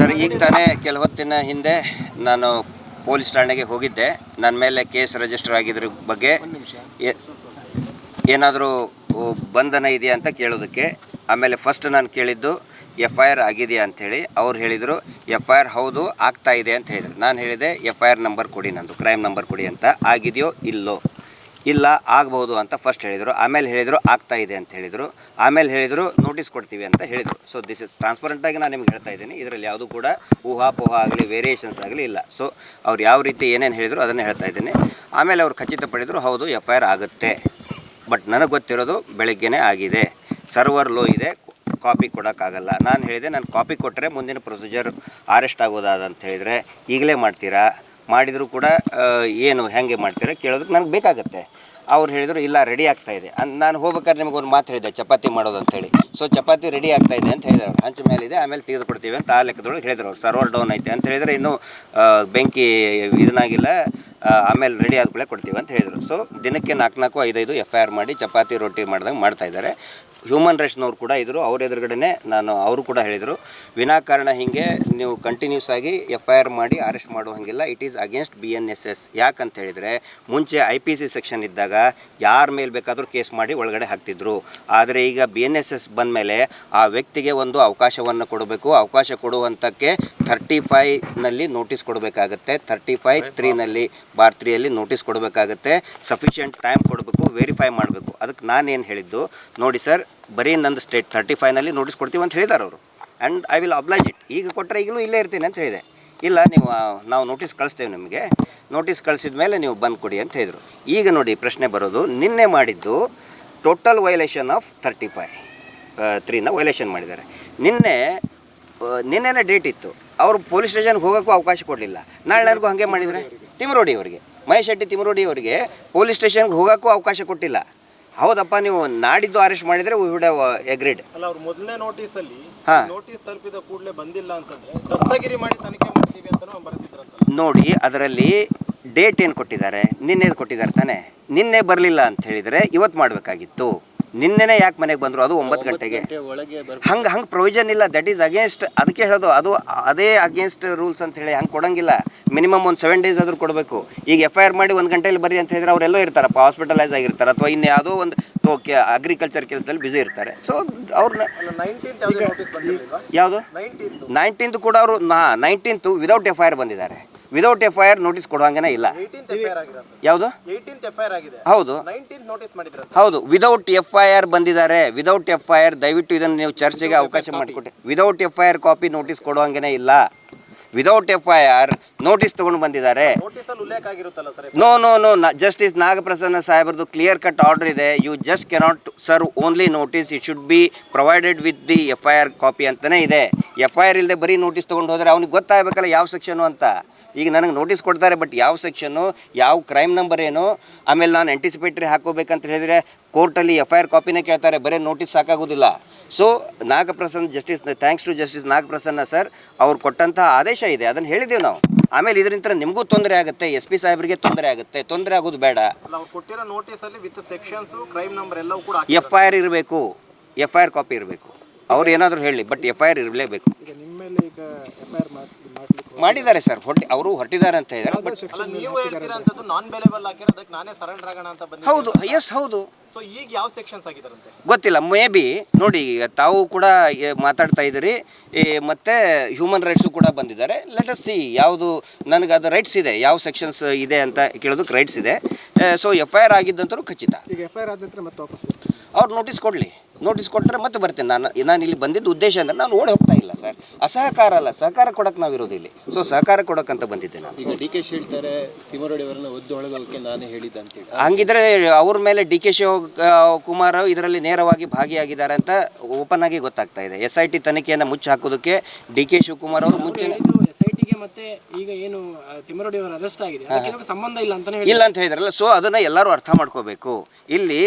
Sir ಈಗ ತಾನೇ ಕೆಲವತ್ತಿನ ಹಿಂದೆ ನಾನು ಪೊಲೀಸ್ ಠಾಣೆಗೆ ಹೋಗಿದ್ದೆ. ನನ್ನ ಮೇಲೆ ಕೇಸ್ ರಿಜಿಸ್ಟರ್ ಆಗಿದ್ರ ಬಗ್ಗೆ ಏನಾದರೂ ಬಂಧನ ಇದೆಯಾ ಅಂತ ಕೇಳೋದಕ್ಕೆ. ಆಮೇಲೆ ಫಸ್ಟ್ ನಾನು ಕೇಳಿದ್ದು ಎಫ್ ಐ ಆರ್ ಆಗಿದೆಯಾ ಅಂಥೇಳಿ ಅವ್ರು ಹೇಳಿದರು ಎಫ್ ಐ ಆರ್ ಹೌದು ಆಗ್ತಾ ಇದೆ ಅಂತ ಹೇಳಿದರು. ನಾನು ಹೇಳಿದೆ ಎಫ್ ಐ ಆರ್ ನಂಬರ್ ಕೊಡಿ ನಂದು ಕ್ರೈಮ್ ನಂಬರ್ ಕೊಡಿ ಅಂತ. ಆಗಿದೆಯೋ ಇಲ್ಲೋ? ಇಲ್ಲ, ಆಗ್ಬೋದು ಅಂತ ಫಸ್ಟ್ ಹೇಳಿದರು. ಆಮೇಲೆ ಹೇಳಿದರು, ಆಗ್ತಾ ಇದೆ ಅಂತ ಹೇಳಿದರು. ಆಮೇಲೆ ಹೇಳಿದರು ನೋಟಿಸ್ ಕೊಡ್ತೀವಿ ಅಂತ ಹೇಳಿದರು. ಸೊ ದಿಸ್ ಇಸ್ ಟ್ರಾನ್ಸ್ಪರೆಂಟಾಗಿ ನಾನು ನಿಮ್ಗೆ ಹೇಳ್ತಾ ಇದ್ದೀನಿ. ಇದರಲ್ಲಿ ಯಾವುದು ಕೂಡ ಊಹಾಪೋಹ ಆಗಲಿ ವೇರಿಯೇಷನ್ಸ್ ಆಗಲಿ ಇಲ್ಲ. ಸೊ ಅವ್ರು ಯಾವ ರೀತಿ ಏನೇನು ಹೇಳಿದರು ಅದನ್ನು ಹೇಳ್ತಾ ಇದ್ದೀನಿ. ಆಮೇಲೆ ಅವ್ರು ಖಚಿತಪಡಿದರು ಹೌದು ಎಫ್ ಐ ಆರ್ ಆಗುತ್ತೆ. ಬಟ್ ನನಗೆ ಗೊತ್ತಿರೋದು ಬೆಳಗ್ಗೆನೇ ಆಗಿದೆ. ಸರ್ವರ್ ಲೋ ಇದೆ ಕಾಪಿ ಕೊಡೋಕ್ಕಾಗಲ್ಲ. ನಾನು ಹೇಳಿದೆ, ನಾನು ಕಾಪಿ ಕೊಟ್ಟರೆ ಮುಂದಿನ ಪ್ರೊಸೀಜರ್ ಅರೆಸ್ಟ್ ಆಗೋದಾದಂತ ಹೇಳಿದರೆ, ಈಗಲೇ ಮಾಡ್ತೀರಾ? ಮಾಡಿದರೂ ಕೂಡ ಏನು ಹೆಂಗೆ ಮಾಡ್ತೀರಾ ಕೇಳೋದಕ್ಕೆ ನನಗೆ ಬೇಕಾಗುತ್ತೆ. ಅವ್ರು ಹೇಳಿದರು, ಇಲ್ಲ ರೆಡಿ ಆಗ್ತಾ ಇದೆ. ನಾನು ಹೋಗ್ಬೇಕಾದ್ರೆ ನಿಮಗೆ ಒಂದು ಮಾತು ಹೇಳಿದೆ ಚಪಾತಿ ಮಾಡೋದು ಅಂತೇಳಿ ಸೊ ಚಪಾತಿ ರೆಡಿ ಆಗ್ತಾ ಇದೆ ಅಂತ ಹೇಳಿದ್ರು. ಹಂಚ ಮೇಲೆ ಇದೆ, ಆಮೇಲೆ ತೆಗೆದು ಕೊಡ್ತೀವಿ ಅಂತ ಆ ಲೆಕ್ಕದೊಳಗೆ ಹೇಳಿದ್ರು ಅವ್ರು. ಸರ್ವರ್ ಡೌನ್ ಐತೆ ಅಂತ ಹೇಳಿದರೆ ಇನ್ನೂ ಬೆಂಕಿ ಇದನ್ನಾಗಿಲ್ಲ ಆಮೇಲೆ ರೆಡಿ ಆದ್ಮೇಲೆ ಕೊಡ್ತೀವಿ ಅಂತ ಹೇಳಿದರು. ಸೊ ದಿನಕ್ಕೆ ನಾಲ್ಕು ನಾಲ್ಕು ಐದೈದು ಎಫ್ ಐ ಆರ್ ಮಾಡಿ, ಚಪಾತಿ, ರೊಟ್ಟಿ ಮಾಡ್ದಂಗೆ ಮಾಡ್ತಾ ಇದ್ದಾರೆ. ಹ್ಯೂಮನ್ ರೈಟ್ಸ್ನವ್ರು ಕೂಡ ಇದ್ದರು ಅವ್ರ ಎದುರುಗಡೆನೆ ನಾನು ಅವರು ಕೂಡ ಹೇಳಿದರು. ವಿನಾಕಾರಣ ಹೀಗೆ ನೀವು ಕಂಟಿನ್ಯೂಸ್ ಆಗಿ ಎಫ್ ಐ ಆರ್ ಮಾಡಿ ಅರೆಸ್ಟ್ ಮಾಡೋ ಹಾಗಿಲ್ಲ it is against B N S S ಯಾಕಂತ ಹೇಳಿದರೆ ಮುಂಚೆ ಐ ಪಿ ಸಿ ಸೆಕ್ಷನ್ ಇದ್ದಾಗ ಯಾರ ಮೇಲೆ ಬೇಕಾದರೂ ಕೇಸ್ ಮಾಡಿ ಒಳಗಡೆ ಹಾಕ್ತಿದ್ರು. ಆದರೆ ಈಗ ಬಿ ಎನ್ ಎಸ್ ಎಸ್ ಬಂದ ಮೇಲೆ ಆ ವ್ಯಕ್ತಿಗೆ ಒಂದು ಅವಕಾಶವನ್ನು ಕೊಡಬೇಕು. ಅವಕಾಶ ಕೊಡುವಂಥಕ್ಕೆ ಥರ್ಟಿ ಫೈವ್ನಲ್ಲಿ ನೋಟಿಸ್ ಕೊಡಬೇಕಾಗತ್ತೆ. ಥರ್ಟಿ ಫೈವ್ ತ್ರೀನಲ್ಲಿ ಬಾರ್ ತ್ರೀಯಲ್ಲಿ ನೋಟಿಸ್ ಕೊಡಬೇಕಾಗತ್ತೆ. ಸಫಿಷಿಯೆಂಟ್ ಟೈಮ್ ಕೊಡಬೇಕು ವೆರಿಫೈ ಮಾಡಬೇಕು. ಅದಕ್ಕೆ ನಾನೇನು ಹೇಳಿದ್ದು, ನೋಡಿ ಸರ್ ಬರೀ ನಂದು ಸ್ಟೇಟ್ ತರ್ಟಿ ಫೈವ್ನಲ್ಲಿ ನೋಟಿಸ್ ಕೊಡ್ತೀವಿ ಅಂತ ಹೇಳಿದಾರೆ ಅವರು. And I will oblige it ಈಗ ಕೊಟ್ಟರೆ ಈಗಲೂ ಇಲ್ಲೇ ಇರ್ತೀನಿ ಅಂತ ಹೇಳಿದೆ. ಇಲ್ಲ, ನೀವು ನಾವು ನೋಟಿಸ್ ಕಳಿಸ್ತೇವೆ ನಿಮಗೆ. ನೋಟಿಸ್ ಕಳಿಸಿದ ಮೇಲೆ ನೀವು ಬಂದು ಕೊಡಿ ಅಂತ ಹೇಳಿದರು. ಈಗ ನೋಡಿ ಪ್ರಶ್ನೆ ಬರೋದು, ನಿನ್ನೆ ಮಾಡಿದ್ದು total violation of thirty five ತ್ರೀನ violation ಮಾಡಿದ್ದಾರೆ. ನಿನ್ನೆ ನಿನ್ನೆನೇ ಡೇಟ್ ಇತ್ತು. ಅವರು ಪೊಲೀಸ್ ಸ್ಟೇಷನ್ಗೆ ಹೋಗೋಕ್ಕೂ ಅವಕಾಶ ಕೊಡಲಿಲ್ಲ. ನಾಳೆ ನನಗೂ ಹಾಗೆ ಮಾಡಿದರೆ? ತಿಮರೋಡಿ ಅವರಿಗೆ. ಮಹೇಶ್ ಶೆಟ್ಟಿ ತಿಮರೋಡಿ ಅವರಿಗೆ ಪೊಲೀಸ್ ಸ್ಟೇಷನ್ಗೆ ಹೋಗೋಕ್ಕೂ ಅವಕಾಶ ಕೊಟ್ಟಿಲ್ಲ. ಹೌದಪ್ಪ ನೀವು ನಾಡಿದ್ದು ಅರೆಸ್ಟ್ ಮಾಡಿದ್ರೆ ವಿ ವುಡ್ ಹ್ಯಾವ್ ಎಗ್ರಿಡ್ ಅಲ್ಲ ಅವ್ರು ಮೊದಲನೇ ನೋಟಿಸ್ ಅಲ್ಲಿ ಹಾ. ನೋಟಿಸ್ ತಲುಪಿದ ಕೂಡಲೇ ಬಂದಿಲ್ಲ ಅಂತಂದ್ರೆ ದಸ್ತಗಿರಿ ಮಾಡಿ ತನಿಖೆ ಮಾಡ್ತೀವಿ ಅಂತ ಬರೆದಿದ್ರಂತ ನೋಡಿ ಅದರಲ್ಲಿ ಡೇಟ್ ಏನು ಕೊಟ್ಟಿದ್ದಾರೆ? ನಿನ್ನೆ ಕೊಟ್ಟಿದ್ದಾರೆ ತಾನೆ? ನಿನ್ನೆ ಬರಲಿಲ್ಲ ಅಂತ ಹೇಳಿದರೆ ಇವತ್ತು ಮಾಡಬೇಕಾಗಿತ್ತು. ನಿನ್ನೆನೇ ಯಾಕೆ ಮನೆಗೆ ಬಂದರು? ಅದು ಒಂಬತ್ತು ಗಂಟೆಗೆ. ಹಂಗೆ ಹಂಗೆ ಪ್ರೊವಿಷನ್ ಇಲ್ಲ. ದಟ್ ಈಸ್ ಅಗೇನ್ಸ್ಟ್ ಅದಕ್ಕೆ ಹೇಳೋದು ಅದು ಅದೇ ಅಗೇನ್ಸ್ಟ್ ರೂಲ್ಸ್ ಅಂತ ಹೇಳಿ ಹಂಗೆ ಕೊಡಂಗಿಲ್ಲ. ಮಿನಿಮಮ್ ಒಂದು ಸೆವೆನ್ ಡೇಸ್ ಆದರೂ ಕೊಡಬೇಕು. ಈಗ ಎಫ್ ಐ ಆರ್ ಮಾಡಿ ಒಂದು ಗಂಟೆಯಲ್ಲಿ ಬರ್ರಿ ಅಂತ ಹೇಳಿದ್ರೆ ಅವರೆಲ್ಲೋ ಇರ್ತಾರಪ್ಪ ಹಾಸ್ಪಿಟಲೈಸ್ ಆಗಿರ್ತಾರೆ ಅಥವಾ ಇನ್ನು ಯಾವುದೋ ಒಂದು ತೋಕೆ ಅಗ್ರಿಕಲ್ಚರ್ ಕೆಲಸದಲ್ಲಿ ಬ್ಯುಸಿ ಇರ್ತಾರೆ. ಸೊ ಅವ್ರನ್ನ ಯಾವುದು? ನೈನ್ಟೀನ್ತ್ ಕೂಡ ಅವರು ನಾ nineteenth without F I R ಬಂದಿದ್ದಾರೆ. Without F I R notice ಕೊಡುವಂಗನೇ ಇಲ್ಲ ಯಾವುದು ಹೌದು ಹೌದು ವಿದೌಟ್ ಎಫ್ ಐ ಆರ್ ಬಂದಿದ್ದಾರೆ ವಿದೌಟ್ ಎಫ್ ಐ ಆರ್ ದಯವಿಟ್ಟು ಇದನ್ನು ನೀವು ಚರ್ಚೆಗೆ ಅವಕಾಶ ಮಾಡಿಕೊಟ್ಟೆ without F I R copy notice ಕೊಡುವಂಗೇನ ಇಲ್ಲ without F I R notice ತಗೊಂಡು ಬಂದಿದ್ದಾರೆ no no no justice Nagaprasanna ಸಾಹೇಬರದು clear cut order ಇದೆ you just cannot serve only notice it should be provided with the F I R copy ಅಂತಲೇ ಇದೆ F I R ಇಲ್ಲದೆ ಬರೀ notice ತೊಗೊಂಡು ಹೋದರೆ ಅವ್ನಿಗೆ ಗೊತ್ತಾಗಬೇಕಲ್ಲ ಯಾವ ಸೆಕ್ಷನು ಅಂತ ಈಗ ನನಗೆ ನೋಟಿಸ್ ಕೊಡ್ತಾರೆ ಬಟ್ ಯಾವ ಸೆಕ್ಷನ್ನು ಯಾವ ಕ್ರೈಮ್ ನಂಬರ್ ಏನು ಆಮೇಲೆ ನಾನು ಆ್ಯಂಟಿಸಿಪೇಟ್ರಿ ಹಾಕೋಬೇಕಂತ ಹೇಳಿದರೆ ಕೋರ್ಟಲ್ಲಿ ಎಫ್ ಐ ಆರ್ ಕಾಪಿನೇ ಕೇಳ್ತಾರೆ ಬರೀ notice ಸಾಕಾಗೋದಿಲ್ಲ. So Nagaprasanna justice thanks to justice Nagaprasanna sir ಅವ್ರು ಕೊಟ್ಟಂತಹ ಆದೇಶ ಇದೆ ಅದನ್ನು ಹೇಳಿದ್ದೀವಿ ನಾವು. ಆಮೇಲೆ ಇದರಿಂದ ನಿಮಗೂ ತೊಂದರೆ ಆಗುತ್ತೆ ಎಸ್ ಪಿ ಸಾಹೇಬರಿಗೆ ತೊಂದರೆ ಆಗುತ್ತೆ ತೊಂದರೆ ಆಗೋದು ಬೇಡ. ಅಲ್ಲ ಅವ್ರು ಕೊಟ್ಟಿರೋ ನೋಟಿಸ್ ಅಲ್ಲಿ ವಿತ್ ಸೆಕ್ಷನ್ಸ್ ಕ್ರೈಮ್ ನಂಬರ್ ಎಲ್ಲವೂ ಕೂಡ ಎಫ್ ಐ ಆರ್ ಇರಬೇಕು ಎಫ್ ಐ ಆರ್ ಕಾಪಿ ಇರಬೇಕು. ಅವ್ರು ಏನಾದರೂ ಹೇಳಿ ಬಟ್ ಎಫ್ ಐ ಆರ್ ಇರಲೇಬೇಕು ಈಗ ನಿಮ್ಮ ಮೇಲೆ ಈಗ ಎಫ್ ಐ ಆರ್ ಮಾಡ್ಲಿಕ್ಕೆ ಮಾಡಿದ್ದಾರೆ ಸರ್ ಹೊಟ್ಟಿ ಅವರು ಹೊರಟಿದ್ದಾರೆ ಅಂತ ಹೇಳಿದ್ದಾರೆ ಬಟ್ ನೀವು ಹೇಳ್ತಿರೋಂಥದ್ದು ನಾನ್ ಬೆಲೆಬಲ್ ಹಾಕಿರೋದಕ್ಕೆ ನಾನೇ ಸರೆಂಡರ್ ಆಗೋಣ ಅಂತ ಹೌದು ಎಸ್ ಹೌದು. ಸೊ ಈಗ ಯಾವ ಸೆಕ್ಷನ್ಸ್ ಆಗಿದಾರಂತೆ ಗೊತ್ತಿಲ್ಲ ಮೇ ಬಿ ನೋಡಿ ಈಗ ತಾವು ಕೂಡ ಏ, ಮಾತಾಡ್ತಾ ಇದ್ದೀರಿ ಈ ಮತ್ತೆ ಹ್ಯೂಮನ್ ರೈಟ್ಸು ಕೂಡ ಬಂದಿದ್ದಾರೆ. ಲೆಟ್ ಅಸ್ ಸಿ ಯಾವುದು ನನಗೆ ಅದು ರೈಟ್ಸ್ ಇದೆ ಯಾವ ಸೆಕ್ಷನ್ಸ್ ಇದೆ ಅಂತ ಕೇಳೋದಕ್ಕೆ ರೈಟ್ಸ್ ಇದೆ. ಸೊ ಎಫ್ ಐ ಆರ್ ಆಗಿದ್ದಂತರೂ ಖಚಿತ. ಈಗ ಎಫ್ ಐ ಆರ್ ಆದ ನಂತರ ಮತ್ತೆ ವಾಪಸ್ ಅವ್ರು ನೋಟಿಸ್ ಕೊಡಲಿ. ನೋಟಿಸ್ ಕೊಟ್ಟರೆ ಮತ್ತೆ ಬರ್ತೇನೆ. ನಾನು ನಾನು ಇಲ್ಲಿ ಬಂದಿದ್ದ ಉದ್ದೇಶ ಅಂದರೆ ನಾನು ಓಡಿ ಹೋಗ್ತಾ ಇಲ್ಲ ಸರ್ ಅಸಹಕಾರ ಅಲ್ಲ ಸಹಕಾರ ಕೊಡಕ್ಕೆ ನಾವು ಇರೋದು ಇಲ್ಲಿ. ಸೊ ಸಹಕಾರ ಕೊಡೋಕ್ಕಂತ ಬಂದಿದ್ದೆ ನಾನು. ಈಗ ಡಿ ಕೆ ಶಿ ಹೇಳ್ತಾರೆ ತಿಮರೋಡಿ ಅವರನ್ನ ಒದ್ದು ಒಳಗೋಕೆ ನಾನೇ ಹೇಳಿದ್ದೆ ಅಂತೇಳಿ ಹಂಗಿದ್ರೆ ಅವ್ರ ಮೇಲೆ ಡಿ ಕೆ ಶಿವ ಕುಮಾರ್ ಇದರಲ್ಲಿ ನೇರವಾಗಿ ಭಾಗಿಯಾಗಿದ್ದಾರೆ ಅಂತ ಓಪನ್ ಆಗಿ ಗೊತ್ತಾಗ್ತಾ ಇದೆ. ಎಸ್ ಐ ಟಿ ತನಿಖೆಯನ್ನು ಮುಚ್ಚಿ ಹಾಕೋದಕ್ಕೆ ಡಿ ಕೆ ಶಿವಕುಮಾರ್ ಅವರು ಮುಂಚೆ ಎಸ್ ಐ ಟಿಗೆ ಮತ್ತೆ ಈಗ ಏನು ಅವರ ಅರೆಸ್ಟ್ ಆಗಿದೆ. ಅದಕ್ಕೆ ಸಂಬಂಧ ಇಲ್ಲ ಅಂತಾನೆ ಹೇಳಿ ಇಲ್ಲ ಅಂತ ಹೇಳಿದ್ರಲ್ಲ ಸೊ ಅದನ್ನ ಎಲ್ಲರೂ ಅರ್ಥ ಮಾಡ್ಕೋಬೇಕು. ಇಲ್ಲಿ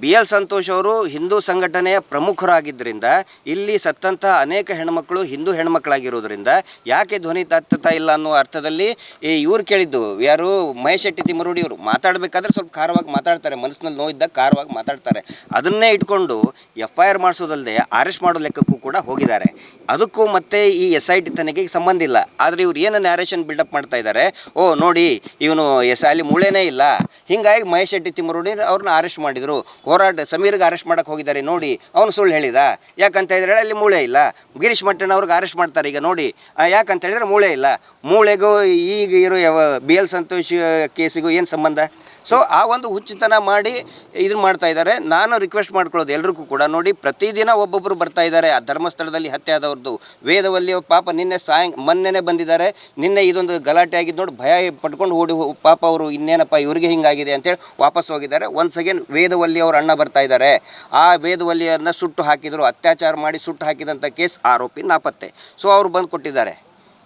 ಬಿ ಎಲ್ ಸಂತೋಷ್ ಅವರು ಹಿಂದೂ ಸಂಘಟನೆಯ ಪ್ರಮುಖರಾಗಿದ್ದರಿಂದ ಇಲ್ಲಿ ಸತ್ತಂತಹ ಅನೇಕ ಹೆಣ್ಮಕ್ಳು ಹಿಂದೂ ಹೆಣ್ಮಕ್ಳಾಗಿರೋದ್ರಿಂದ ಯಾಕೆ ಧ್ವನಿ ತಾತ್ತಾ ಇಲ್ಲ ಅನ್ನೋ ಅರ್ಥದಲ್ಲಿ ಈ ಇವ್ರು ಕೇಳಿದ್ದು, ಯಾರು ಮಹೇಶ್ ಶೆಟ್ಟಿ ತಿಮ್ಮರುಡಿ ಅವರು ಮಾತಾಡಬೇಕಾದ್ರೆ ಸ್ವಲ್ಪ ಖಾರವಾಗಿ ಮಾತಾಡ್ತಾರೆ, ಮನಸ್ಸಿನಲ್ಲಿ ನೋವಿದ್ದಾಗ ಖಾರವಾಗಿ ಮಾತಾಡ್ತಾರೆ. ಅದನ್ನೇ ಇಟ್ಕೊಂಡು ಎಫ್ ಐ ಆರ್ ಮಾಡಿಸೋದಲ್ಲದೆ ಅರೆಸ್ಟ್ ಮಾಡೋ ಲೆಕ್ಕಕ್ಕೂ ಕೂಡ ಹೋಗಿದ್ದಾರೆ. ಅದಕ್ಕೂ ಮತ್ತೆ ಈ ಎಸ್ ಐ ಟಿ ತನಿಖೆಗೆ ಸಂಬಂಧ ಇಲ್ಲ. ಆದರೆ ಇವ್ರು ಏನು ನ್ಯಾರೇಷನ್ ಬಿಲ್ಡಪ್ ಮಾಡ್ತಾ ಇದ್ದಾರೆ? ಓ, ನೋಡಿ, ಇವನು ಎಸ್ ಅಲ್ಲಿ ಮೂಳೆನೇ ಇಲ್ಲ. ಹಿಂಗಾಗಿ ಮಹೇಶ್ ಶೆಟ್ಟಿ ತಿಮ್ಮರುಡಿ ಅವ್ರನ್ನ ಅರೆಸ್ಟ್ ಮಾಡಿದರು. ಹೋರಾಟ, ಸಮೀರ್ಗೆ ಅರೆಸ್ಟ್ ಮಾಡಕ್ಕೆ ಹೋಗಿದ್ದಾರೆ ನೋಡಿ, ಅವನು ಸುಳ್ಳು ಹೇಳಿದ. ಯಾಕಂತ ಹೇಳಿದ್ರೆ ಅಲ್ಲಿ ಮೂಳೆ ಇಲ್ಲ. ಗಿರೀಶ್ ಮಟ್ಟನ್ ಅವ್ರಿಗೆ ಅರೆಸ್ಟ್ ಮಾಡ್ತಾರೆ ಈಗ ನೋಡಿ. ಯಾಕಂತ ಹೇಳಿದ್ರೆ ಮೂಳೆ ಇಲ್ಲ. ಮೂಳೆಗೂ ಈಗ ಇರೋ ಬಿ ಎಲ್ ಸಂತೋಷ್ ಕೇಸಿಗೂ ಏನು ಸಂಬಂಧ? ಸೊ ಆ ಒಂದು ಹುಚ್ಚಿತನ ಮಾಡಿ ಇದನ್ನ ಮಾಡ್ತಾ ಇದ್ದಾರೆ ನಾನು ರಿಕ್ವೆಸ್ಟ್ ಮಾಡ್ಕೊಳ್ಳೋದು ಎಲ್ರಿಗೂ ಕೂಡ ನೋಡಿ, ಪ್ರತಿದಿನ ಒಬ್ಬೊಬ್ಬರು ಬರ್ತಾ ಇದ್ದಾರೆ ಆ ಧರ್ಮಸ್ಥಳದಲ್ಲಿ ಹತ್ಯೆ ಆದವ್ರದ್ದು ವೇದವಲ್ಲಿ ಪಾಪ ನಿನ್ನೆ ಸಾಯಂ, ಮೊನ್ನೆನೆ ಬಂದಿದ್ದಾರೆ. ನಿನ್ನೆ ಇದೊಂದು ಗಲಾಟೆ ಆಗಿದ್ದು ನೋಡಿ, ಭಯ ಪಟ್ಕೊಂಡು ಓಡಿ ಪಾಪ ಅವರು ಇನ್ನೇನಪ್ಪ ಇವ್ರಿಗೆ ಹಿಂಗಾಗಿದೆ ಅಂತೇಳಿ ವಾಪಸ್ ಹೋಗಿದ್ದಾರೆ. ಒನ್ಸ್ ಅಗೇನ್ ವೇದವಲ್ಲಿ ಅವ್ರ ಅಣ್ಣ ಬರ್ತಾ ಇದ್ದಾರೆ ಆ ವೇದವಲ್ಲಿಯನ್ನು ಸುಟ್ಟು ಹಾಕಿದರು, ಅತ್ಯಾಚಾರ ಮಾಡಿ ಸುಟ್ಟು ಹಾಕಿದಂಥ ಕೇಸ್ ಆರೋಪಿ ನಾಪತ್ತೆ. ಸೊ ಅವರು ಬಂದು ಕೊಟ್ಟಿದ್ದಾರೆ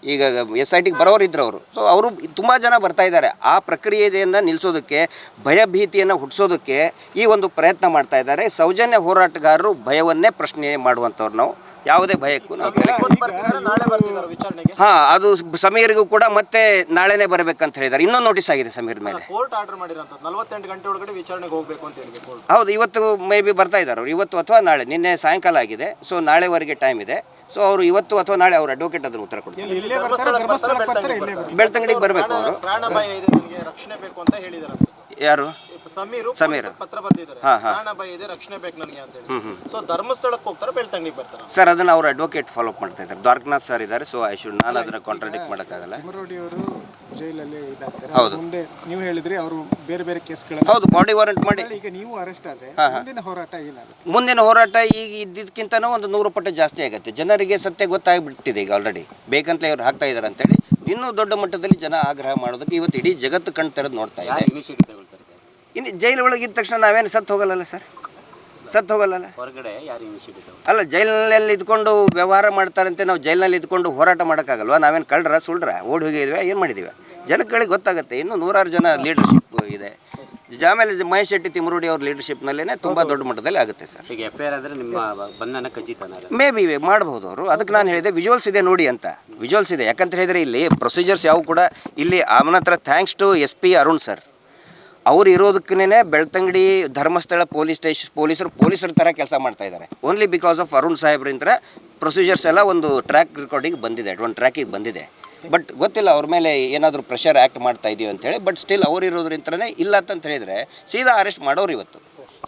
ಈಗ ಎಸ್ ಐ ಟಿಗೆ ಬರೋರು ಇದ್ರು ಅವರು. ಸೊ ಅವರು ತುಂಬ ಜನ ಬರ್ತಾ ಇದ್ದಾರೆ. ಆ ಪ್ರಕ್ರಿಯೆಯನ್ನು ನಿಲ್ಲಿಸೋದಕ್ಕೆ ಭಯಭೀತಿಯನ್ನು ಹುಟ್ಟಿಸೋದಕ್ಕೆ ಈ ಒಂದು ಪ್ರಯತ್ನ ಮಾಡ್ತಾ ಇದ್ದಾರೆ. ಸೌಜನ್ಯ ಹೋರಾಟಗಾರರು ಭಯವನ್ನೇ ಪ್ರಶ್ನೆ ಮಾಡುವಂಥವ್ರು ನಾವು. ಯಾವುದೇ ಭಯಕ್ಕೂ ನಾವು ಹಾ ನಾಳೆ ಬರ್ತಿದ್ದಾರೆ ವಿಚಾರಣೆಗೆ. ಹಾಂ ಅದು ಸಮೀರ್ಗೂ ಕೂಡ ಮತ್ತೆ ನಾಳೆನೆ ಬರಬೇಕಂತ ಹೇಳಿದ್ದಾರೆ. ಇನ್ನೊಂದು ನೋಟಿಸ್ ಆಗಿದೆ ಸಮೀರ್ ಮೇಲೆ. ಕೋರ್ಟ್ ಆರ್ಡರ್ ಮಾಡಿರೋಂಥದ್ದು. ನಲವತ್ತೆಂಟು ಗಂಟೆ ಒಳಗಡೆ ವಿಚಾರಣೆಗೆ ಹೋಗ್ಬೇಕು ಅಂತ ಹೇಳಿದೆ ಹೌದು ಇವತ್ತು ಮೇ ಬಿ ಬರ್ತಾ ಇದ್ದಾರೆ ಅವರು. ಇವತ್ತು ಅಥವಾ ನಾಳೆ ನಿನ್ನೆ ಸಾಯಂಕಾಲ ಆಗಿದೆ. ಸೊ ನಾಳೆವರೆಗೆ ಟೈಮ್ ಇದೆ. ಸೊ ಅವರು ಇವತ್ತು ಅಥವಾ ನಾಳೆ ಅವ್ರ ಅಡ್ವೊಕೇಟ್ ಅದ್ರ ಉತ್ತರ ಕೊಡ್ತಾರೆ. ಬೆಳ್ತಂಗಡಿಗೆ ಬರಬೇಕು ಅವರು. ಪ್ರಾಣ ಇದೆ ನನಗೆ ರಕ್ಷಣೆ ಬೇಕು ಅಂತ ಹೇಳಿದಾರೆ ಯಾರು? ಸಮೀರು ಸಮೀರ್. ಪತ್ರ ಬರ್ದಿದ್ದಾರೆ. ಹಾ, ಹಾ. ಪ್ರಾಣ ಭಯ ಇದೆ ರಕ್ಷಣೆ ಬೇಕು ನನಗೆ ಅಂತ ಹೇಳಿ ಸೊ ಧರ್ಮಸ್ಥಳಕ್ಕೆ ಹೋಗ್ತಾರೆ ಬೆಳ್ತಂಗಡಿಗೆ ಬರ್ತಾರೆ. ಸರ್ ಅದನ್ನ ಅವ್ರ ಅಡ್ವೊಕೇಟ್ ಫಾಲೋ ಅಪ್ ಮಾಡ್ತಾ ಇದ್ದಾರೆ. ದ್ವಾರಕನಾಥ್ ಸರ್ ಇದ್ದಾರೆ ಸೊ ಐ ಶುಡ್ ನಾನು ಅದನ್ನ ಕಾಂಟ್ರಾಡಿಕ್ಟ್ ಮಾಡೋಕ್ಕಾಗಲ್ಲ. ತಿಮ್ಮರೋಡಿ ಅವರು ಜೈಲಲ್ಲಿ ಇದಾಗ್ತಾರೆ. ಹೌದು. ಅವ್ರ ಮುಂದೆ ನೀವು ಹೇಳಿದ್ರಿ ಅವರು ಬೇರೆ ಬೇರೆ ಕೇಸ್ಗಳನ್ನು ಹೌದು ಬಾಡಿ ವಾರೆಂಟ್ ಮಾಡಿ. ಈಗ ನೀವು ಅರೆಸ್ಟ್ ಆದ್ರೆ ಮುಂದಿನ ಹೋರಾಟ ಏನಾಗುತ್ತೆ? ಮುಂದಿನ ಹೋರಾಟ ಈಗ ಇದ್ದಿದ್ದಕ್ಕಿಂತನೂ ಒಂದು ನೂರು ಪಟ್ಟು ಜಾಸ್ತಿ ಆಗುತ್ತೆ. ಜನರಿಗೆ ಸತ್ಯ ಗೊತ್ತಾಗ್ಬಿಟ್ಟಿದೆ ಈಗ ಆಲ್ರೆಡಿ ಬೇಕಂತ ಇವ್ರು ಹಾಕ್ತಾ ಇದ್ದಾರೆ ಅಂತೇಳಿ ಇನ್ನೂ ದೊಡ್ಡ ಮಟ್ಟದಲ್ಲಿ ಜನ ಆಗ್ರಹ ಮಾಡೋದಕ್ಕೆ ಇವತ್ತು ಇಡೀ ಜಗತ್ತು ಕಣ್ತರದ್ದು ತೆರೆದು ನೋಡ್ತಾ ಇದೆ. ಇನ್ನು ಜೈಲು ಒಳಗೆ ಇದ್ದ ತಕ್ಷಣ ನಾವೇನು ಸತ್ತು ಹೋಗಲ್ಲಲ್ಲ ಸರ್? ಸತ್ತು ಹೋಗಲ್ಲಲ್ಲ? ಹೊರಗಡೆ ಅಲ್ಲ ಜೈಲಿನಲ್ಲಿ ಇದ್ಕೊಂಡು ವ್ಯವಹಾರ ಮಾಡ್ತಾರಂತೆ ನಾವು ಜೈಲಿನಲ್ಲಿ ಇದ್ಕೊಂಡು ಹೋರಾಟ ಮಾಡೋಕ್ಕಾಗಲ್ವಾ? ನಾವೇನು ಕಳ್ರ ಸುಳ್ರ ಓಡಿ ಹೋಗಿದ್ವಿ ಏನು ಮಾಡಿದ್ದೀವಿ ಜನಗಳಿಗೆ ಗೊತ್ತಾಗುತ್ತೆ ಇನ್ನೂ ನೂರಾರು ಜನ ಲೀಡರ್ಶಿಪ್ ಇದೆ. ಆಮೇಲೆ ಮಹೇಶ್ ಶೆಟ್ಟಿ ತಿಮ್ಮರೂಡಿ ಅವ್ರ ಲೀಡರ್ಶಿಪ್ನಲ್ಲೇ ತುಂಬ ದೊಡ್ಡ ಮಟ್ಟದಲ್ಲಿ ಆಗುತ್ತೆ ಸರ್. ಈಗ ಎಫ್ ಐ ಆರ್ ಆದರೆ ನಿಮ್ಮ ಬಂಧನ ಖಚಿತ ಮೇ ಬಿ ಮಾಡಬಹುದು ಅವರು. ಅದಕ್ಕೆ ನಾನು ಹೇಳಿದೆ ವಿಜುವಲ್ಸ್ ಇದೆ ನೋಡಿ ಅಂತ. ವಿಜುವಲ್ಸ್ ಇದೆ. ಯಾಕಂತ ಹೇಳಿದರೆ ಇಲ್ಲಿ ಪ್ರೊಸೀಜರ್ಸ್ ಯಾವ ಕೂಡ ಇಲ್ಲಿ ಅವನ ಹತ್ರ thanks to S P Arun sir ಅವ್ರು ಇರೋದಕ್ಕೇ ಬೆಳ್ತಂಗಡಿ ಧರ್ಮಸ್ಥಳ ಪೊಲೀಸ್ ಸ್ಟೇಷನ್ ಪೊಲೀಸರು ಪೊಲೀಸರ ಥರ ಕೆಲಸ ಮಾಡ್ತಾ ಇದ್ದಾರೆ ಓನ್ಲಿ ಬಿಕಾಸ್ ಆಫ್ ಅರುಣ್ ಸಾಹೇಬ್ರಿಂದ್ರೆ ಪ್ರೊಸೀಜರ್ಸ್ ಎಲ್ಲ ಒಂದು ಟ್ರ್ಯಾಕ್ ರೆಕಾರ್ಡಿಗೆ ಬಂದಿದೆ ಒಂದು ಟ್ರ್ಯಾಕಿಗೆ ಬಂದಿದೆ. ಬಟ್ ಗೊತ್ತಿಲ್ಲ ಅವ್ರ ಮೇಲೆ ಏನಾದರೂ ಪ್ರೆಷರ್ ಆ್ಯಕ್ಟ್ ಮಾಡ್ತಾ ಇದೀವಿ ಅಂತೇಳಿ ಬಟ್ ಸ್ಟಿಲ್ ಅವ್ರು ಇರೋದ್ರಿಂದನೇ ಇಲ್ಲ ಅಂತ ಹೇಳಿದರೆ, ಸೀದಾ ಅರೆಸ್ಟ್ ಮಾಡೋರು ಇವತ್ತು.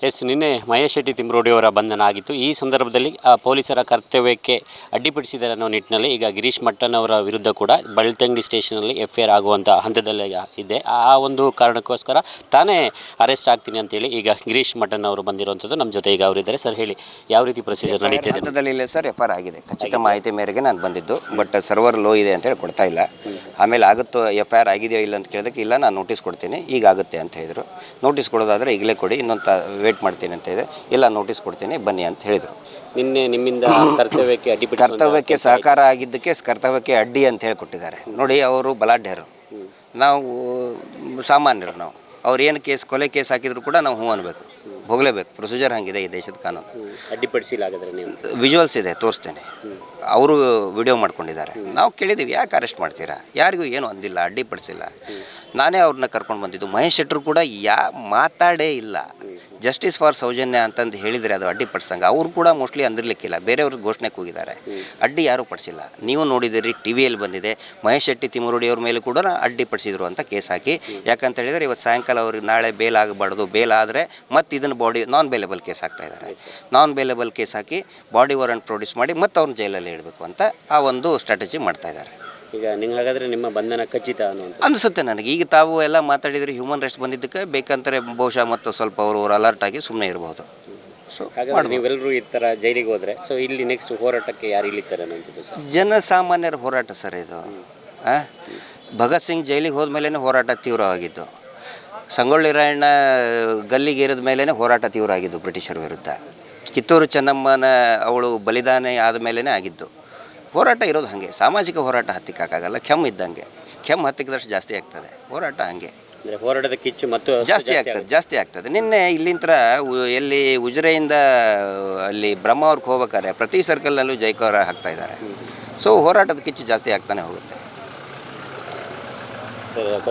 ಎಸ್ ನಿನ್ನೆ ಮಹೇಶ್ ಶೆಟ್ಟಿ ತಿಮ್ರೋಡಿ ಅವರ ಬಂಧನ ಆಗಿತ್ತು ಈ ಸಂದರ್ಭದಲ್ಲಿ ಪೊಲೀಸರ ಕರ್ತವ್ಯಕ್ಕೆ ಅಡ್ಡಿಪಡಿಸಿದ್ದಾರೆ ಅನ್ನೋ ನಿಟ್ಟಿನಲ್ಲಿ ಈಗ ಗಿರೀಶ್ ಮಟ್ಟನ್ ಅವರ ವಿರುದ್ಧ ಕೂಡ ಬೆಳ್ತಂಗಡಿ ಸ್ಟೇಷನಲ್ಲಿ ಎಫ್ ಐ ಆರ್ ಆಗುವಂಥ ಹಂತದಲ್ಲಿ ಇದೆ. ಆ ಒಂದು ಕಾರಣಕ್ಕೋಸ್ಕರ ತಾನೇ ಅರೆಸ್ಟ್ ಆಗ್ತೀನಿ ಅಂತೇಳಿ ಈಗ ಗಿರೀಶ್ ಮಟ್ಟನ್ ಅವರು ಬಂದಿರುವಂಥದ್ದು. ನಮ್ಮ ಜೊತೆ ಈಗ ಅವರಿದ್ದಾರೆ. ಸರ್ ಹೇಳಿ ಯಾವ ರೀತಿ ಪ್ರೊಸೀಜರ್ ನಡೀತಿದೆ ಹಂತದಲ್ಲಿ ಸರ್ ಎಫ್ ಆರ್ ಆಗಿದೆ. ಖಚಿತ ಮಾಹಿತಿ ಮೇರೆಗೆ ನಾನು ಬಂದಿದ್ದು ಬಟ್ ಸರ್ವರ್ ಲೋ ಇದೆ ಅಂತೇಳಿ ಕೊಡ್ತಾ ಇಲ್ಲ. ಆಮೇಲೆ ಆಗುತ್ತೋ ಎಫ್ ಐ ಆರ್ ಆಗಿದೆಯೋ ಇಲ್ಲ ಅಂತ ಕೇಳಿದಕ್ಕೆ ಇಲ್ಲ ನಾನು ನೋಟಿಸ್ ಕೊಡ್ತೀನಿ. ಈಗ ಆಗುತ್ತೆ ಅಂತ ಹೇಳಿದರು. ನೋಟಿಸ್ ಕೊಡೋದಾದರೆ ಈಗಲೇ ಕೊಡಿ. ಇನ್ನೊಂದು ವೇಟ್ ಮಾಡ್ತೀನಿ ಅಂತ ಇದೆ. ಇಲ್ಲ ನೋಟಿಸ್ ಕೊಡ್ತೀನಿ ಬನ್ನಿ ಅಂತ ಹೇಳಿದರು. ನಿನ್ನೆ ನಿಮ್ಮಿಂದ ಕರ್ತವ್ಯಕ್ಕೆ ಅಡ್ಡಿ ಕರ್ತವ್ಯಕ್ಕೆ ಸಹಕಾರ ಆಗಿದ್ದಕ್ಕೆ ಕರ್ತವ್ಯಕ್ಕೆ ಅಡ್ಡಿ ಅಂತ ಹೇಳಿ ಕೊಟ್ಟಿದ್ದಾರೆ ನೋಡಿ ಅವರು ಬಲಾಢ್ಯರು. ನಾವು ಸಾಮಾನ್ಯರು ನಾವು. ಅವ್ರು ಏನು ಕೇಸ್ ಕೊಲೆ ಕೇಸ್ ಹಾಕಿದ್ರು ಕೂಡ ನಾವು ಹ್ಞೂ ಅನ್ಬೇಕು. ಹೋಗಲೇಬೇಕು. ಪ್ರೊಸೀಜರ್ ಹಾಗಿದೆ ಈ ದೇಶದ ಕಾನೂನು. ಅಡ್ಡಿಪಡಿಸಿಲ್ಲ ಹಾಗಾದ್ರೆ ನೀವು? ವಿಜುವಲ್ಸ್ ಇದೆ ತೋರಿಸ್ತೇನೆ. ಅವರು ವಿಡಿಯೋ ಮಾಡ್ಕೊಂಡಿದ್ದಾರೆ. ನಾವು ಕೇಳಿದ್ದೀವಿ ಯಾಕೆ ಅರೆಸ್ಟ್ ಮಾಡ್ತೀರಾ? ಯಾರಿಗೂ ಏನು ಅಂದಿಲ್ಲ ಅಡ್ಡಿಪಡಿಸಿಲ್ಲ ನಾನೇ ಅವ್ರನ್ನ ಕರ್ಕೊಂಡು ಬಂದಿದ್ದು. ಮಹೇಶ್ ಶೆಟ್ಟರು ಕೂಡ ಯಾ ಮಾತಾಡೇ ಇಲ್ಲ. ಜಸ್ಟಿಸ್ ಫಾರ್ ಸೌಜನ್ಯ ಅಂತಂದು ಹೇಳಿದರೆ ಅದು ಅಡ್ಡಿಪಡಿಸಂಗೆ ಅವರು ಕೂಡ ಮೋಸ್ಟ್ಲಿ ಅಂದಿರಲಿಕ್ಕಿಲ್ಲ. ಬೇರೆಯವ್ರ ಘೋಷಣೆ ಕೂಗಿದ್ದಾರೆ. ಅಡ್ಡಿ ಯಾರೂ ಪಡಿಸಿಲ್ಲ. ನೀವು ನೋಡಿದಿರಿ, ಟಿ ವಿಯಲ್ಲಿ ಬಂದಿದೆ. ಮಹೇಶ್ ಶೆಟ್ಟಿ, ತಿಮ್ಮರುಡಿ ಅವ್ರ ಮೇಲೆ ಕೂಡ ಅಡ್ಡಿಪಡಿಸಿದ್ರು ಅಂತ ಕೇಸ್ ಹಾಕಿ. ಯಾಕಂತ ಹೇಳಿದರೆ ಇವತ್ತು ಸಾಯಂಕಾಲ ಅವ್ರಿಗೆ ನಾಳೆ ಬೇಲ್ ಆಗಬಾರ್ದು. ಬೇಲ್ ಆದರೆ ಮತ್ತೆ ಇದನ್ನು ಬಾಡಿ ನಾನ್ ಬೇಲೆಬಲ್ ಕೇಸ್ ಹಾಕ್ತಾ ಇದ್ದಾರೆ. ನಾನ್ ಬೇಲೆಬಲ್ ಕೇಸ್ ಹಾಕಿ ಬಾಡಿ ವಾರಂಟ್ ಪ್ರೊಡ್ಯೂಸ್ ಮಾಡಿ ಮತ್ತೆ ಅವ್ರನ್ನ ಜೈಲಲ್ಲಿ ಇಡಬೇಕು ಅಂತ ಆ ಒಂದು ಸ್ಟ್ರಾಟಜಿ ಮಾಡ್ತಾ ಇದ್ದಾರೆ. ಈಗ ನಿಮ್ಗೆ ಹಾಗಾದ್ರೆ ನಿಮ್ಮ ಬಂಧನ ಖಚಿತ ಅನ್ನುವಂಥ ಅನಿಸುತ್ತೆ ನನಗೆ. ಈಗ ತಾವು ಎಲ್ಲ ಮಾತಾಡಿದರೆ ಹ್ಯೂಮನ್ ರೈಟ್ಸ್ ಬಂದಿದ್ದಕ್ಕೆ ಬೇಕಂತಾರೆ ಬಹುಶಃ ಮತ್ತು ಸ್ವಲ್ಪ ಅವರು ಅಲರ್ಟ್ ಆಗಿ ಸುಮ್ಮನೆ ಇರಬಹುದು ಸೊ ಹಾಗಾದ್ರೆ ನೀವೆಲ್ಲರೂ ಈ ಥರ ಜೈಲಿಗೆ ಹೋದರೆ ಸೊ ಇಲ್ಲಿ ನೆಕ್ಸ್ಟ್ ಹೋರಾಟಕ್ಕೆ ಯಾರು ಇಳಿತಾರೆ ಅನ್ನೋಂಥದ್ದು ಸರ್? ಜನಸಾಮಾನ್ಯರ ಹೋರಾಟ ಸರ್ ಇದು. ಆ? ಭಗತ್ ಸಿಂಗ್ ಜೈಲಿಗೆ ಹೋದ್ಮೇಲೆ ಹೋರಾಟ ತೀವ್ರವಾಗಿದ್ದು. ಸಂಗೊಳ್ಳಿ ರಾಯಣ್ಣ ಗಲ್ಲಿಗೇರಿದ ಮೇಲೇ ಹೋರಾಟ ತೀವ್ರ ಆಗಿದ್ದು ಬ್ರಿಟಿಷರ ವಿರುದ್ಧ. ಕಿತ್ತೂರು ಚೆನ್ನಮ್ಮನ ಅವಳು ಬಲಿದಾನ ಆದ ಮೇಲೇ ಆಗಿದ್ದು. ಹೋರಾಟ ಇರೋದು ಹಾಗೆ. ಸಾಮಾಜಿಕ ಹೋರಾಟ ಹತ್ತಿಕ್ಕಾಗಲ್ಲ ಕೆಮ್ಮು ಇದ್ದಂಗೆ. ಕೆಮ್ಮು ಹತ್ತಿಕ್ಕದಷ್ಟು ಜಾಸ್ತಿ ಆಗ್ತದೆ. ಹೋರಾಟ ಹಾಗೆ. ಹೋರಾಟದ ಕಿಚ್ಚು ಮತ್ತು ಜಾಸ್ತಿ ಆಗ್ತದೆ ಜಾಸ್ತಿ ಆಗ್ತದೆ. ನಿನ್ನೆ ಇಲ್ಲಿಂತ್ರ ಎಲ್ಲಿ ಉಜಿರೆಯಿಂದ ಅಲ್ಲಿ ಬ್ರಹ್ಮಾವರ್ಗೆ ಹೋಗ್ಬೇಕಾದ್ರೆ ಪ್ರತಿ ಸರ್ಕಲ್ನಲ್ಲೂ ಜೈಕಾರ ಹಾಕ್ತಾ ಇದ್ದಾರೆ. ಸೊ ಹೋರಾಟದ ಕಿಚ್ಚು ಜಾಸ್ತಿ ಆಗ್ತಾನೆ ಹೋಗುತ್ತೆ.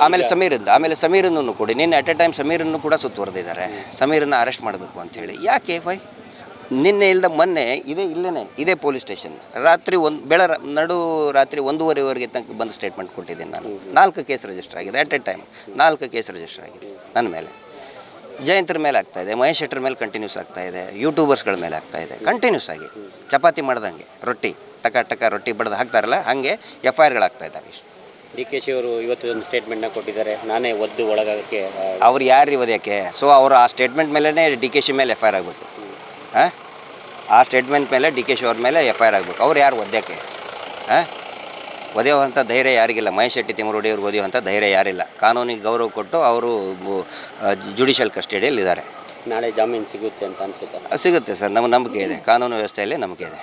ಆಮೇಲೆ ಸಮೀರಿಂದ ಆಮೇಲೆ ಸಮೀರನ್ನು ಕೊಡಿ ನಿನ್ನೆ ಅಟ್ ಎ ಟೈಮ್ ಸಮೀರನ್ನು ಕೂಡ ಸುತ್ತುವರೆದಿದ್ದಾರೆ. ಸಮೀರನ್ನು ಅರೆಸ್ಟ್ ಮಾಡಬೇಕು ಅಂತ ಹೇಳಿ. ಯಾಕೆ ವೈ? ನಿನ್ನೆ ಇಲ್ಲದ ಮೊನ್ನೆ ಇದೇ ಇಲ್ಲೇ ಇದೇ ಪೊಲೀಸ್ ಸ್ಟೇಷನ್ ರಾತ್ರಿ ಒಂದು ಬೆಳ ನಡು ರಾತ್ರಿ ಒಂದೂವರೆವರೆಗೆ ತನಕ ಬಂದು ಸ್ಟೇಟ್ಮೆಂಟ್ ಕೊಟ್ಟಿದ್ದೀನಿ ನಾನು. ನಾಲ್ಕು ಕೇಸ್ ರಿಜಿಸ್ಟರ್ ಆಗಿದೆ ಅಟ್ ಎ ಟೈಮ್ ನಾಲ್ಕು ಕೇಸ್ ರಿಜಿಸ್ಟರ್ ಆಗಿದೆ ನನ್ನ ಮೇಲೆ. ಜಯಂತರ ಮೇಲೆ ಆಗ್ತಾ ಇದೆ ಮಹೇಶ್ ಶೆಟ್ಟರ್ ಮೇಲೆ ಕಂಟಿನ್ಯೂಸ್ ಆಗ್ತಾ ಇದೆ ಯೂಟ್ಯೂಬರ್ಸ್ಗಳ ಮೇಲೆ ಆಗ್ತಾ ಇದೆ. ಕಂಟಿನ್ಯೂಸ್ ಆಗಿ. ಚಪಾತಿ ಮಾಡ್ದಂಗೆ ರೊಟ್ಟಿ ಟಕ ಟಕ ರೊಟ್ಟಿ ಬಡ್ದು ಹಾಕ್ತಾರಲ್ಲ ಹಾಗೆ ಎಫ್ ಐ ಆರ್ಗಳಾಗ್ತಾ ಇದ್ದಾವೆ ಇಷ್ಟು. ಡಿ ಕೆ ಶಿ ಅವರು ಇವತ್ತು ಒಂದು ಸ್ಟೇಟ್ಮೆಂಟ್ನ ಕೊಟ್ಟಿದ್ದಾರೆ. ನಾನೇ ಒದ್ದು ಒಳಗಾಗಕ್ಕೆ ಅವ್ರು ಯಾರು ಓದ್ಯಾಕೆ ಸೊ ಅವರು ಆ ಸ್ಟೇಟ್ಮೆಂಟ್ ಮೇಲೇ ಡಿ ಕೆ ಶಿ ಮೇಲೆ ಎಫ್ ಐ ಆರ್ ಆಗಬೇಕು. ಹಾಂ? ಆ ಸ್ಟೇಟ್ಮೆಂಟ್ ಮೇಲೆ ಡಿ ಕೆ ಶಿ ಅವ್ರ ಮೇಲೆ ಎಫ್ ಐ ಆರ್ ಆಗಬೇಕು. ಅವ್ರು ಯಾರು ಒದ್ದಕ್ಕೆ? ಹಾಂ? ಒದೆಯುವಂಥ ಧೈರ್ಯ ಯಾರಿಗಿಲ್ಲ. ಮಹೇಶ್ ಶೆಟ್ಟಿ ತಿಮ್ಮರುಡಿ ಅವ್ರಿಗೆ ಒದೆಯುವಂಥ ಧೈರ್ಯ ಯಾರಿಲ್ಲ. ಕಾನೂನಿಗೆ ಗೌರವ ಕೊಟ್ಟು ಅವರು ಜುಡಿಷಿಯಲ್ ಕಸ್ಟಡಿಯಲ್ಲಿ ಇದ್ದಾರೆ. ನಾಳೆ ಜಾಮೀನು ಸಿಗುತ್ತೆ ಅಂತ ಅನಿಸುತ್ತೆ ಸಿಗುತ್ತೆ ಸರ್. ನಮ್ಮ ನಂಬಿಕೆ ಇದೆ. ಕಾನೂನು ವ್ಯವಸ್ಥೆಯಲ್ಲಿ ನಂಬಿಕೆ ಇದೆ.